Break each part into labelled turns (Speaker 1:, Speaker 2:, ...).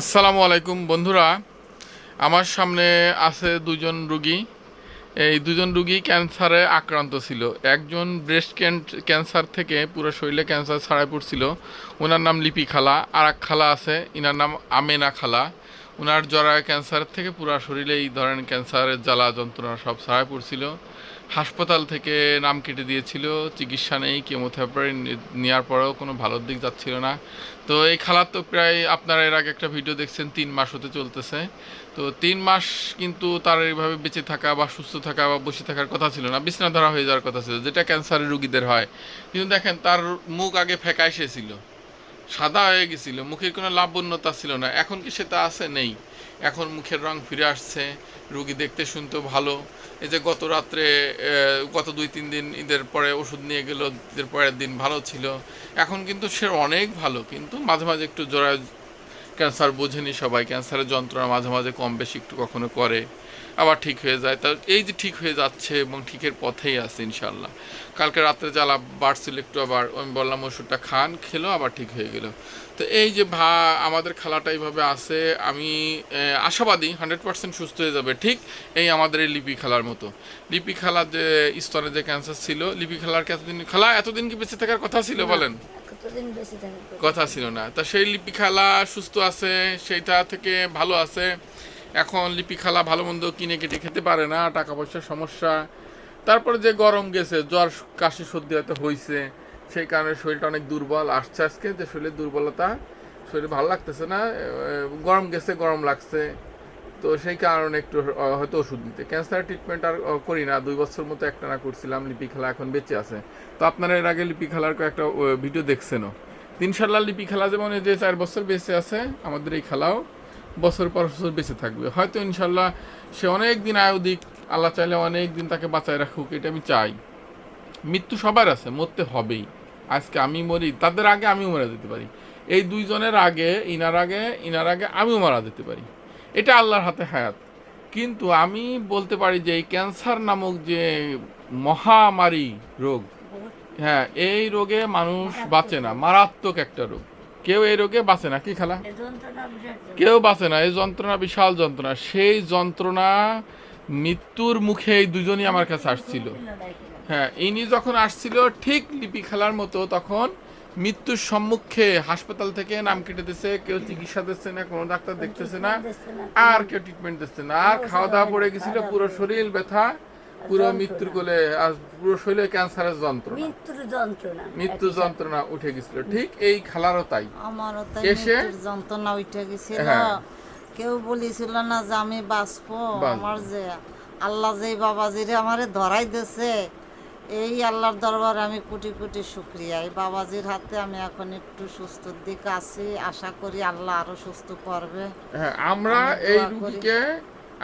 Speaker 1: আসসালামু আলাইকুম, বন্ধুরা। আমার সামনে আছে দুজন রুগী। এই দুজন রুগী ক্যান্সারে আক্রান্ত ছিল। একজন ব্রেস্ট ক্যান্সার থেকে পুরো শরীরে ক্যান্সার ছাড়াই পড়ছিল। ওনার নাম লিপি খালা। আর এক খালা আছে, ইনার নাম আমেনা খালা। ওনার জরায় ক্যান্সার থেকে পুরো শরীরে এই ধরনের ক্যান্সারের জ্বালা যন্ত্রণা সব ছড়াই পড়ছিল। হাসপাতাল থেকে নাম কেটে দিয়েছিল, চিকিৎসা নেই কেমোথেরাপি নেওয়ার পরেও কোনো ভালোর দিক যাচ্ছিল না। তো এই খালার তো প্রায়, আপনারা এর আগে একটা ভিডিও দেখছেন, তিন মাস হতে চলতেছে। তো তিন মাস কিন্তু তার এইভাবে বেঁচে থাকা বা সুস্থ থাকা বা বসে থাকার কথা ছিল না বিছনা ধরা হয়ে যাওয়ার কথা ছিল, যেটা ক্যান্সারের রুগীদের হয়। কিন্তু দেখেন তার মুখ আগে ফেঁকা এসেছিল। সাদা হয়ে গেছিল, মুখের কোনো লাবণ্যতা ছিল না। এখন কি সেটা আছে? নেই। এখন মুখের রং ফিরে আসছে, রুগী দেখতে শুনতে ভালো। এই যে গত রাত্রে গত দুই, তিন দিন ঈদের পরে ওষুধ নিয়ে গেল, ঈদের পরের দিন ভালো ছিল। এখন কিন্তু সে অনেক ভালো, কিন্তু মাঝে মাঝে একটু জোড়া ক্যান্সার বোঝেনি সবাই। ক্যান্সারের যন্ত্রণা মাঝে মাঝে কম বেশি একটু কখনো করে। আবার ঠিক হয়ে যায়। তা এই যে ঠিক হয়ে যাচ্ছে এবং ঠিকের পথেই আছে ইনশাল্লাহ কালকে রাত্রে জ্বালা বাড়ছিল একটু আবার আমি বললাম ওষুধটা খান খেলো আবার ঠিক হয়ে গেল। তো এই যে ভা আমাদের খেলাটা এইভাবে আছে আমি আশাবাদী হান্ড্রেড পার্সেন্ট সুস্থ হয়ে যাবে ঠিক এই আমাদের এই লিপি খেলার মতো। লিপি খেলা যে স্তরে যে ক্যান্সার ছিল লিপি খেলার কি এতদিন খেলা এতদিন কি বেঁচে থাকার কথা ছিল বলেন? কথা ছিল না। তা সেই লিপি খেলা সুস্থ আছে সেইটা থেকে ভালো আছে। এখন লিপি খালা ভালো মন্দ কিনে কেটে খেতে পারে না টাকা পয়সার সমস্যা। তারপরে যে গরম গেছে, জ্বর, কাশি, সর্দি হয়তো হয়েছে সেই কারণে শরীরটা অনেক দুর্বল। আসছে আজকে যে শরীরের দুর্বলতা, শরীরে ভালো লাগতেছে না গরম গেছে, গরম লাগছে। তো সেই কারণে একটু হয়তো ওষুধ নিতে। ক্যান্সার ট্রিটমেন্ট আর করি না। দুই বছর মতো একটা না করছিলাম, লিপি খেলা এখন বেঁচে আছে। তো আপনারা এর আগে লিপি খেলার কয়েকটা ভিডিও দেখছেনও। ইনশাল্লাহ লিপি খেলা যেমন যে চার বছর বেঁচে আছে, আমাদের এই খেলাও বছর পর বছর বেঁচে থাকবে। হয়তো ইনশাল্লাহ সে অনেক দিন আয়ু দিক আল্লাহ চাইলে অনেক দিন তাকে বাঁচায় রাখুক, এটা আমি চাই। মৃত্যু সবার আছে, মরতে হবেই। আজকে আমি মরি, তাদের আগে আমিও মারা যেতে পারি। এই দুইজনের আগে, ইনার আগে ইনার আগে আমিও মারা যেতে পারি। এটা আল্লাহর হাতে হায়াত। কিন্তু আমি বলতে পারি যে এই ক্যান্সার নামক যে মহামারী রোগ হ্যাঁ এই রোগে মানুষ বাঁচে না, মারাত্মক একটা রোগ। কেউ এই রোগে বাঁচে না কি খেলা। কেউ বাঁচে না এই যন্ত্রণা বিশাল যন্ত্রণা সেই যন্ত্রণা মৃত্যুর মুখে এই দুজনই আমার কাছে আসছিল। হ্যাঁ ইনি যখন আসছিল ঠিক লিপি খেলার মতো তখন মৃত্যুর সম্মুখে হাসপাতাল থেকে নাম কেটে দিচ্ছে কেউ চিকিৎসা দিচ্ছে না কোনো ডাক্তার দেখতেছে
Speaker 2: দেখছে না।
Speaker 1: আর কেউ ট্রিটমেন্ট দিচ্ছে না আর খাওয়া দাওয়া পড়ে গেছিল পুরো শরীর ব্যথা পুরো মৃত্যুর কোলে আর পুরো শরীরে ক্যান্সারের যন্ত্রণা।
Speaker 2: মৃত্যুর যন্ত্রণা
Speaker 1: মৃত্যু যন্ত্রণা উঠে গেছিল। ঠিক এই খেলারও তাই।
Speaker 3: আমারও তাই মৃত্যুর যন্ত্রণা উঠে গেছিল।
Speaker 1: হ্যাঁ।
Speaker 3: কেউ বলেছিল না যে আমি বাঁচবো। আমার যে আল্লাহ যে বাবাজিরে আমারে ধরাই দিছে এই আল্লাহর দরবারে আমি কোটি কোটি শুক্রিয়া। এই বাবাজির হাতে আমি এখন একটু সুস্থর দিকে আছি। আশা করি আল্লাহ আরও সুস্থ করবে।
Speaker 1: হ্যাঁ আমরা এই। রুগীকে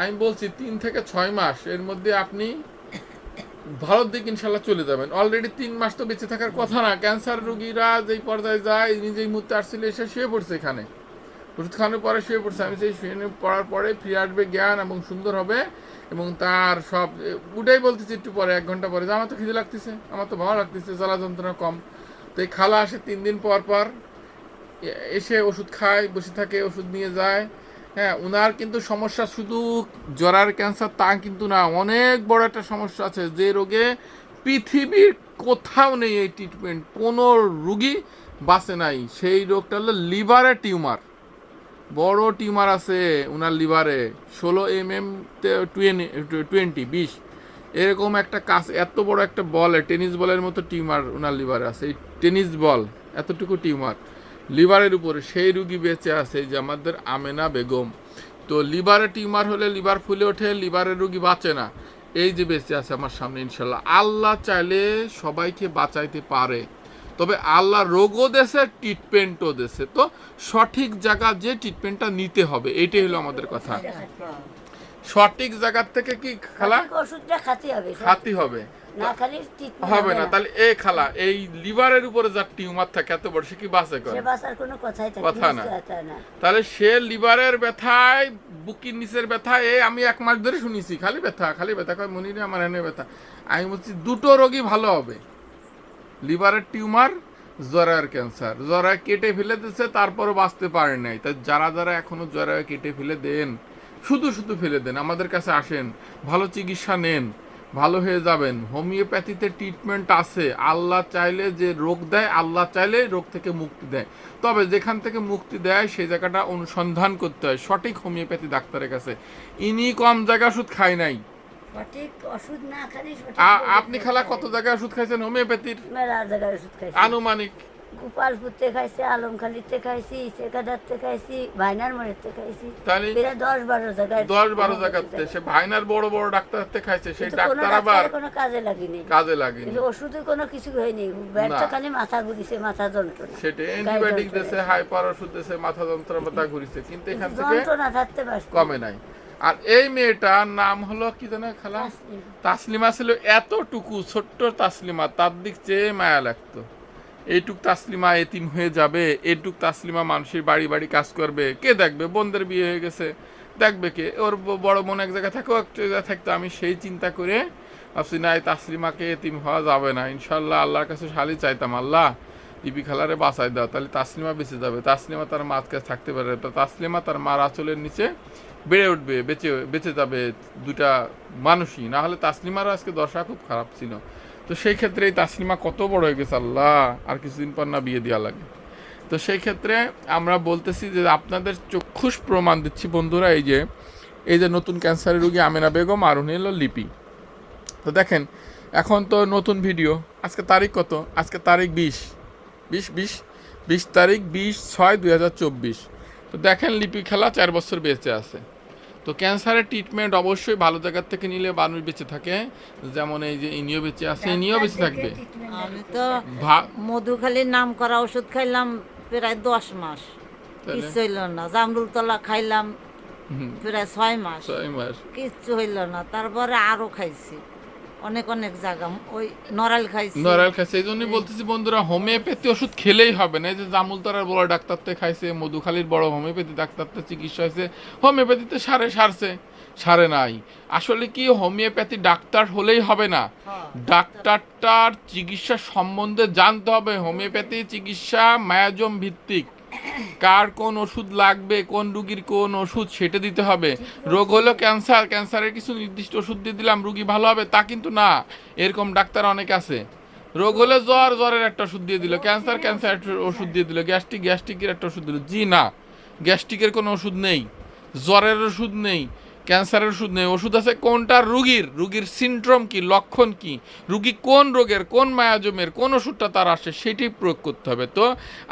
Speaker 1: আমি বলছি তিন থেকে ছয় মাস, এর মধ্যে আপনি ভারত দিকে ইনশাল্লাহ চলে যাবেন। অলরেডি তিন মাস তো বেঁচে থাকার কথা না। ক্যান্সার রুগীরা যেই পর্যায়ে যায় নিজেই মুহূর্তে আসছিল, এসে শুয়ে পড়ছে এখানে। ওষুধ খাওয়ানোর পরে শুয়ে পড়ছে। আমি সেই শুয়ে পড়ার পরে ফিরে আসবে জ্ঞান এবং সুন্দর হবে এবং তার সব উঠেই বলতেছি একটু পরে, এক ঘণ্টা পরে। যে আমার তো খিদে লাগতেছে, আমার তো ভালো লাগতেছে, জ্বালা যন্ত্রণা কম। তো এই খালা আসে তিন দিন পর পর এসে ওষুধ খায়, বসে থাকে, ওষুধ নিয়ে যায়। হ্যাঁ ওনার কিন্তু সমস্যা শুধু জ্বরার ক্যান্সার, তা কিন্তু না। অনেক বড় একটা সমস্যা আছে যে রোগে পৃথিবীর কোথাও নেই এই ট্রিটমেন্ট কোনো রুগী বাঁচে নাই। সেই রোগটা হলো লিভারের টিউমার। বড় টিউমার আছে ওনার লিভারে। ষোলো এম এম টোয়েন্টি বিশ। এরকম একটা কাজ, এত বড় একটা বল, টেনিস বলের মতো টিউমার ওনার লিভারে আছে। এই টেনিস বল, এতটুকু টিউমার। লিভারের উপরে সেই রুগী বেঁচে আছে যে আমাদের আমেনা বেগম। তো লিভারে টিউমার হলে লিভার ফুলে ওঠে লিভারের রুগী বাঁচে না। এই যে বেঁচে আছে আমার সামনে ইনশাল্লাহ আল্লাহ চাইলে সবাইকে বাঁচাইতে পারে। তবে আল্লাহ রোগও দেশে ট্রিটমেন্টও দেশে তো সঠিক জায়গা যে ট্রিটমেন্টটা নিতে হবে এটাই হলো আমাদের কথা। সঠিক জায়গার থেকে কি খালা?
Speaker 2: ওষুধটা খাতে হবে
Speaker 1: খাতি হবে।
Speaker 2: না খালি
Speaker 1: হবে না তাহলে এই খালা এই লিভারের উপরে যার টিউমার থাকে এত বড় সে কি বাঁচে করে
Speaker 2: কোনো কথাই
Speaker 1: কথা না। তাহলে সে লিভারের ব্যথায় বুকির নিচের ব্যথায় এই আমি এক মাস ধরে শুনেছি খালি ব্যথা খালি ব্যথা কয় মনিরে আমার এনে ব্যথা। আমি বলছি দুটো রোগী ভালো হবে। লিভারের টিউমার জরায়ের ক্যান্সার। জরা কেটে ফেলে দিচ্ছে তারপরে বাঁচতে পারে নাই। তা যারা যারা এখনও জরা কেটে ফেলে দেন শুধু শুধু ফেলে দেন আমাদের কাছে আসেন ভালো চিকিৎসা নেন। ভালো হয়ে যাবেন। হোমিওপ্যাথিতে ট্রিটমেন্ট আছে। আল্লাহ চাইলে যে রোগ দেয় আল্লাহ চাইলে রোগ থেকে মুক্তি দেয়। তবে যেখান থেকে মুক্তি দেয় সেই জায়গাটা অনুসন্ধান করতে হয়। সঠিক হোমিওপ্যাথি ডাক্তারের কাছে। ইনি কম জায়গা ওষুধ খায় নাই। আপনি খালা কত জায়গায় ওষুধ খাইছেন হোমিওপ্যাথির? আনুমানিক।
Speaker 2: গোপালপুরতে খাইছি আলমখালিতে খাইছি সেকাদারতে খাইছি ভাইনার মরেতে খাইছি। দশ বারো জায়গায়
Speaker 1: দশ বারো জায়গাতে সে ভাইনার বড় বড় ডাক্তার হাতে খাইছে সেই ডাক্তার আবার
Speaker 2: কোনো কাজে লাগেনি।
Speaker 1: কাজে লাগেনি।
Speaker 2: কিন্তু ওষুধে কোনো কিছু হয়নি।
Speaker 1: না।
Speaker 2: খালি মাথা ঘুরিছে মাথা যন্ত্রণা।
Speaker 1: সেটা অ্যান্টিবায়োটিক দিয়েছে হাইপার ওষুধ দিয়েছে মাথা যন্ত্রণা মাথা ঘুরিছে। কিন্তু এখান থেকে
Speaker 2: যন্ত্রণা থাকতে পারছি।
Speaker 1: কমে নাই। আর এই মেয়েটার নাম হলো কি জানো খালা?
Speaker 2: তাসলিমা।
Speaker 1: তাসলিমা ছিল এতটুকু ছোট্ট তাসলিমা তার দিক চেয়ে মায়া লাগতো। এইটুক তাসলিমা এতিম হয়ে যাবে, এইটুক তাসলিমা মানুষের বাড়ি বাড়ি কাজ করবে। কে দেখবে? বোনদের বিয়ে হয়ে গেছে। দেখবে কে? ওর বড় বোন এক জায়গায় থাকে এক জায়গায় থাকতো, আমি সেই চিন্তা করে ভাবছি, না, এই তাসলিমাকে এতিম হওয়া যাবে না। ইনশাল্লাহ আল্লাহর কাছে শালি চাইতাম, আল্লাহ দিবি খালারে বাঁচাই দাও, তাহলে তাসলিমা বেঁচে যাবে। তাসলিমা তার মার কাছে থাকতে পারে তো তাসলিমা তার মার আঁচলের নিচে বেড়ে উঠবে, বেঁচে বেঁচে যাবে দুটা মানুষই। না হলে তাসলিমারও আজকে দশা খুব খারাপ ছিল। তো সেই ক্ষেত্রে এই তাসলিমা কত বড় হয়ে গেছে আল্লাহ, আর কিছুদিন পর না বিয়ে দেওয়া লাগে। তো সেই ক্ষেত্রে আমরা বলতেছি যে আপনাদের চক্ষুষ প্রমাণ দিচ্ছি বন্ধুরা, এই যে এই যে নতুন ক্যান্সারের রোগী আমেনা বেগম আর উনি লিপি। তো দেখেন, এখন তো নতুন ভিডিও, আজকে তারিখ কত? আজকে তারিখ বিশ। বিশ বিশ বিশ তারিখ বিশ ছয় দুই হাজার চব্বিশ। তো দেখেন লিপি খেলা চার বছর বেঁচে আছে। তো ক্যান্সারের ট্রিটমেন্ট অবশ্যই ভালো জায়গার থেকে নিলে মানুষ বেঁচে থাকে। যেমন এই যে ইনিও বেঁচে আছে ইনিও বেঁচে থাকবে।
Speaker 3: আমি তো
Speaker 1: ভা-
Speaker 3: মধুখালীর নাম করা ওষুধ খাইলাম প্রায় দশ মাস? কিচ্ছু হইল না। জামরুল তলা খাইলাম প্রায় ছয় মাস।
Speaker 1: ছয় মাস।
Speaker 3: কিচ্ছু হইল না। তারপরে আরও খাইছি। অনেক অনেক জায়গা ওই নড়াইল খাইছি।
Speaker 1: নরাল খাইছে এই জন্যই বলতেছি বন্ধুরা হোমিওপ্যাথি ওষুধ খেলেই হবে না। এই যে জামুলতলার বড় ডাক্তারতে খাইছে মধুখালীর বড় হোমিওপ্যাথি ডাক্তারতে চিকিৎসা হয়েছে। হোমিওপ্যাথিতে সারে সারছে সারে নাই। আসলে কি হোমিওপ্যাথি ডাক্তার হলেই হবে না।
Speaker 3: হ্যাঁ।
Speaker 1: ডাক্তারটার চিকিৎসা সম্বন্ধে জানতে হবে। হোমিওপ্যাথি চিকিৎসা মায়াজম ভিত্তিক। কার কোন ওষুধ লাগবে, কোন রুগীর কোন ওষুধ সেটা দিতে হবে। রোগ হলো ক্যান্সার, ক্যান্সারের কিছু নির্দিষ্ট ওষুধ দিয়ে দিলাম, রুগী ভালো হবে, তা কিন্তু না। এরকম ডাক্তার অনেক আছে। রোগ হলে জ্বর, জ্বরের একটা ওষুধ দিয়ে দিল, ক্যান্সার ক্যান্সার ওষুধ দিয়ে দিল, গ্যাস্ট্রিক, গ্যাস্ট্রিকের একটা ওষুধ দিল। জি না, গ্যাস্ট্রিকের কোনো ওষুধ নেই, জ্বরের ওষুধ নেই। ক্যান্সারের ওষুধ নেই। ওষুধ আছে কোনটা? রুগীর। রুগীর সিনড্রোম কি? লক্ষণ কি? রুগী কোন রোগের, কোন মায়াজমের, কোন ওষুধটা তার আসে সেটি প্রয়োগ করতে হবে। তো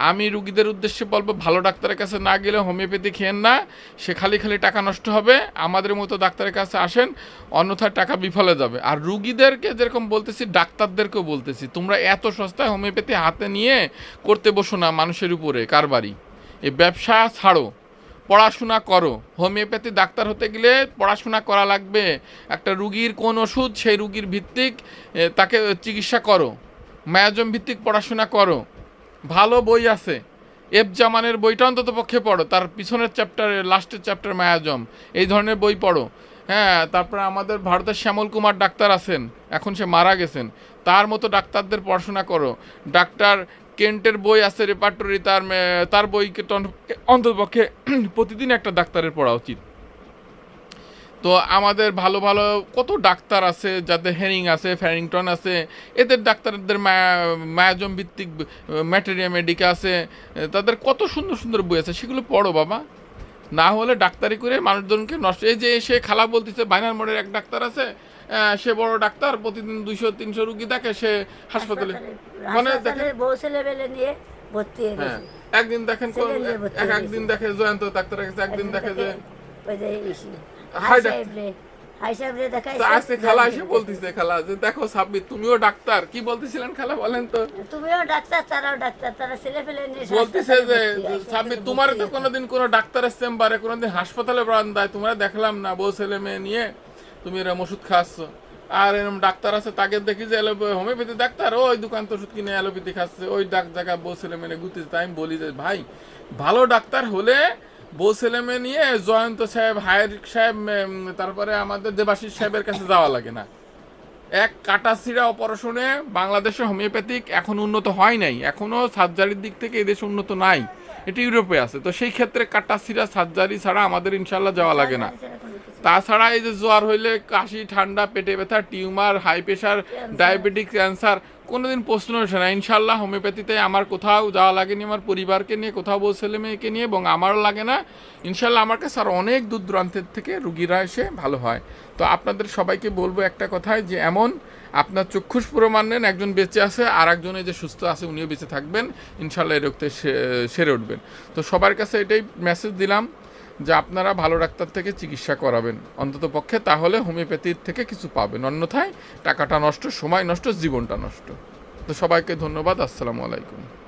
Speaker 1: আমি রুগীদের উদ্দেশ্যে বলব, ভালো ডাক্তারের কাছে না গেলে হোমিওপ্যাথি খেয়েন না। সে খালি খালি টাকা নষ্ট হবে। আমাদের মতো ডাক্তারের কাছে আসেন, অন্যথায় টাকা বিফলে যাবে। আর রুগীদেরকে যেরকম বলতেছি, ডাক্তারদেরকেও বলতেছি, তোমরা এত সস্তায় হোমিওপ্যাথি হাতে নিয়ে করতে বসো না মানুষের উপরে কারবারি এই ব্যবসা ছাড়ো। পড়াশোনা করো। হোমিওপ্যাথি ডাক্তার হতে গেলে পড়াশোনা করা লাগবে। একটা রুগীর কোন ওষুধ, সেই রুগীর ভিত্তিক তাকে চিকিৎসা করো। মায়াজম ভিত্তিক পড়াশোনা করো। ভালো বই আছে। এফ জামানের বইটা অন্তত পক্ষে পড়ো। তার পিছনের চ্যাপ্টারে লাস্টের চ্যাপ্টার মায়াজম। এই ধরনের বই পড়ো। হ্যাঁ তারপরে আমাদের ভারতের শ্যামল কুমার ডাক্তার আছেন। এখন সে মারা গেছেন। তার মতো ডাক্তারদের পড়াশোনা করো। ডাক্তার কেন্টের বই আছে রেপার্টরি তার তার বইকে অন্ততপক্ষে প্রতিদিন একটা ডাক্তারের পড়া উচিত। তো আমাদের ভালো ভালো কত ডাক্তার আছে যাদের হেরিং আছে, ফ্যারিংটন আছে, এদের ডাক্তারদের মায়াজম ভিত্তিক ম্যাটেরিয়া মেডিকা আছে, তাদের কত সুন্দর সুন্দর বই আছে, সেগুলো পড়ো বাবা। না হলে ডাক্তারি করে মানুষজনকে নষ্ট এই যে সে খালা বলতেছে বাইনার মোড়ের এক ডাক্তার আছে সে বড় ডাক্তার প্রতিদিন দুইশো তিনশো রুগী দেখে সে হাসপাতালে। মানে দেখে
Speaker 2: বউ ছেলে নিয়ে ভর্তি হ্যাঁ
Speaker 1: একদিন দেখেন একদিন দেখে জয়ন্ত ডাক্তারের কাছে একদিন দেখে যে ডাক্তার। আজকে খালা এসে বলতেছে খালা যে দেখো সাব্বির তুমিও ডাক্তার কি বলতেছিলেন খালা বলেন তো?
Speaker 2: তুমিও ডাক্তার তারাও ডাক্তার তারা ছেলে ফেলে
Speaker 1: বলতেছে যে সাব্বির তোমার তো কোনোদিন কোনো ডাক্তারের চেম্বারে কোনোদিন হাসপাতালে বারান্দায় তোমরা দেখলাম না বউ ছেলে মেয়ে নিয়ে তুমি এরকম ওষুধ খাচ্ছ। আর এরকম ডাক্তার আছে, তাকে দেখি যে এলো- হোমিওপ্যাথি ডাক্তার, ওই দোকান তো ওষুধ কিনে অ্যালোপ্যাথি খাচ্ছে, ওই ডাক জায়গা বউ ছেলে মেয়ে ঘুরতেছে, তাই আমি বলি যে, ভাই, ভালো ডাক্তার হলে বউ ছেলে মেয়ে নিয়ে জয়ন্ত সাহেব, হায়ার সাহেব তারপরে আমাদের দেবাশিস সাহেবের কাছে যাওয়া লাগে না। এক কাটাছিড়া অপারেশনে বাংলাদেশে হোমিওপ্যাথিক এখন উন্নত হয় নাই এখনও সার্জারির দিক থেকে এদেশে উন্নত নাই, এটি ইউরোপে আছে। তো সেই ক্ষেত্রে কাটাছিড়া সার্জারি ছাড়া আমাদের ইনশাল্লাহ যাওয়া লাগে না। তাছাড়া এই যে জ্বর হইলে কাশি ঠান্ডা পেটে ব্যথা tumour high pressure diabetic cancer কোনোদিন প্রশ্ন আসে না। ইনশাল্লাহ হোমিওপ্যাথিতে আমার কোথাও যাওয়া লাগেনি আমার পরিবারকে নিয়ে কোথাও বউ ছেলে মেয়েকে নিয়ে এবং আমারও লাগে না। ইনশাল্লাহ আমার কাছে আর অনেক দূর দূরান্তের থেকে রুগীরা এসে ভালো হয়। তো আপনাদের সবাইকে বলব একটা কথায় যে এমন আপনার চক্ষুষ প্রমাণ নেন একজন বেঁচে আছে আর একজন এই যে সুস্থ আছে উনিও বেঁচে থাকবেন। ইনশাল্লাহ এই রোগতে সেরে উঠবেন। তো সবার কাছে এটাই মেসেজ দিলাম। যে আপনারা ভালো ডাক্তার থেকে চিকিৎসা করাবেন। অন্তত পক্ষে তাহলে হোমিওপ্যাথির থেকে কিছু পাবেন। অন্যথায় টাকাটা নষ্ট, সময় নষ্ট, জীবনটা নষ্ট। তো সবাইকে ধন্যবাদ। আসসালামু আলাইকুম।